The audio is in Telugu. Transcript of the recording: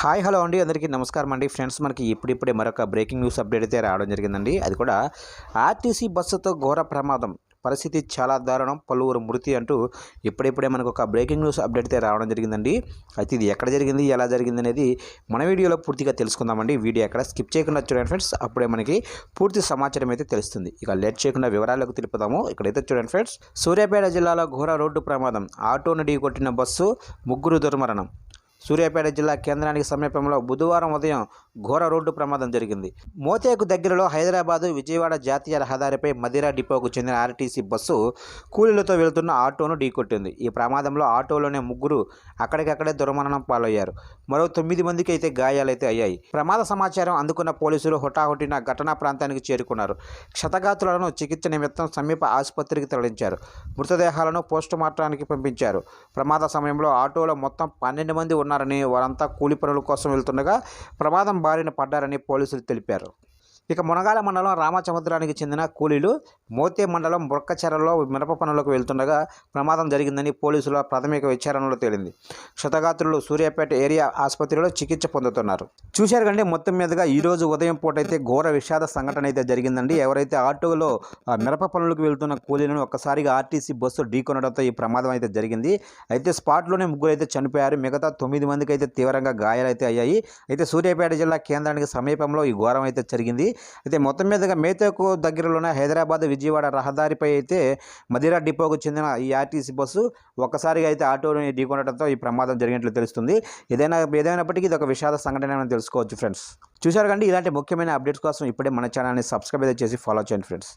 హాయ్ హలో అండి. అందరికీ నమస్కారం అండి. ఫ్రెండ్స్ మనకి ఇప్పుడిప్పుడే మరొక బ్రేకింగ్ న్యూస్ అప్డేట్ అయితే రావడం జరిగిందండి. అది కూడా ఆర్టీసీ బస్సుతో ఘోర ప్రమాదం. పరిస్థితి చాలా దారుణం. పలువురు మృతి అంటూ ఇప్పుడిప్పుడే మనకు ఒక బ్రేకింగ్ న్యూస్ అప్డేట్ అయితే రావడం జరిగిందండి. అయితే ఇది ఎక్కడ జరిగింది ఎలా జరిగింది అనేది మన వీడియోలో పూర్తిగా తెలుసుకుందామండి. వీడియో ఎక్కడ స్కిప్ చేయకుండా చూడండి ఫ్రెండ్స్. అప్పుడే మనకి పూర్తి సమాచారం అయితే తెలుస్తుంది. ఇక లేట్ చేయకుండా వివరాలకు తెలుపుదాము ఇక్కడైతే చూడండి ఫ్రెండ్స్. సూర్యాపేట జిల్లాలో ఘోర రోడ్డు ప్రమాదం. ఆటోను ఢీ కొట్టిన బస్సు ముగ్గురు దుర్మరణం. సూర్యాపేట జిల్లా కేంద్రానికి సమీపంలో బుధవారం ఉదయం ఘోర రోడ్డు ప్రమాదం జరిగింది. మోతేకు దగ్గరలో హైదరాబాదు విజయవాడ జాతీయ రహదారిపై మదిరా డిపోకు చెందిన ఆర్టీసీ బస్సు కూలీలతో వెళ్తున్న ఆటోను ఢీకొట్టింది. ఈ ప్రమాదంలో ఆటోలోనే ముగ్గురు అక్కడికక్కడే దుర్మరణం పాలయ్యారు. మరో తొమ్మిది మందికి అయితే గాయాలైతే అయ్యాయి. ప్రమాద సమాచారం అందుకున్న పోలీసులు హుటాహుటిన ఘటనా ప్రాంతానికి చేరుకున్నారు. క్షతగాతులను చికిత్స నిమిత్తం సమీప ఆసుపత్రికి తరలించారు. మృతదేహాలను పోస్టుమార్టానికి పంపించారు. ప్రమాద సమయంలో ఆటోలో మొత్తం పన్నెండు మంది ఉన్నారని వారంతా కూలి పనుల కోసం వెళ్తుండగా ప్రమాదం బారిన పడ్డారని పోలీసులు తెలిపారు. ఇక మునగాల మండలం రామచముద్రానికి చెందిన కూలీలు మోతే మండలం బొక్కచెరలో మిరప పనులకు వెళ్తుండగా ప్రమాదం జరిగిందని పోలీసుల ప్రాథమిక విచారణలో తేలింది. క్షతగాత్రులు సూర్యాపేట ఏరియా ఆసుపత్రిలో చికిత్స పొందుతున్నారు. చూశారు కంటే మొత్తం మీదుగా ఈరోజు ఉదయం పూట అయితే ఘోర విషాద సంఘటన అయితే జరిగిందండి. ఎవరైతే ఆటోలో మిరప పనులకు వెళ్తున్న కూలీలను ఒక్కసారిగా ఆర్టీసీ బస్సు ఢీకొనడంతో ఈ ప్రమాదం అయితే జరిగింది. అయితే స్పాట్లోనే ముగ్గురు అయితే చనిపోయారు. మిగతా తొమ్మిది మందికి అయితే తీవ్రంగా గాయాలైతే అయ్యాయి. అయితే సూర్యాపేట జిల్లా కేంద్రానికి సమీపంలో ఈ ఘోరం అయితే జరిగింది. అయితే మొత్తం మీదుగా మేతకు దగ్గరలోనే హైదరాబాద్ విజయవాడ రహదారిపై అయితే మదిరా డిపోకు చెందిన ఈ ఆర్టీసీ బస్సు ఒక్కసారిగా అయితే ఆటోని ఢీకొనడంతో ఈ ప్రమాదం జరిగినట్లు తెలుస్తుంది. ఏదైనా ఏదైనప్పటికీ ఇది ఒక విషాద సంఘటన అని తెలుసుకోవచ్చు ఫ్రెండ్స్. చూశారు కండి ఇలాంటి ముఖ్యమైన అప్డేట్స్ కోసం ఇప్పుడే మన ఛానల్ని సబ్స్క్రైబ్ అయితే చేసి ఫాలో చేయండి ఫ్రెండ్స్.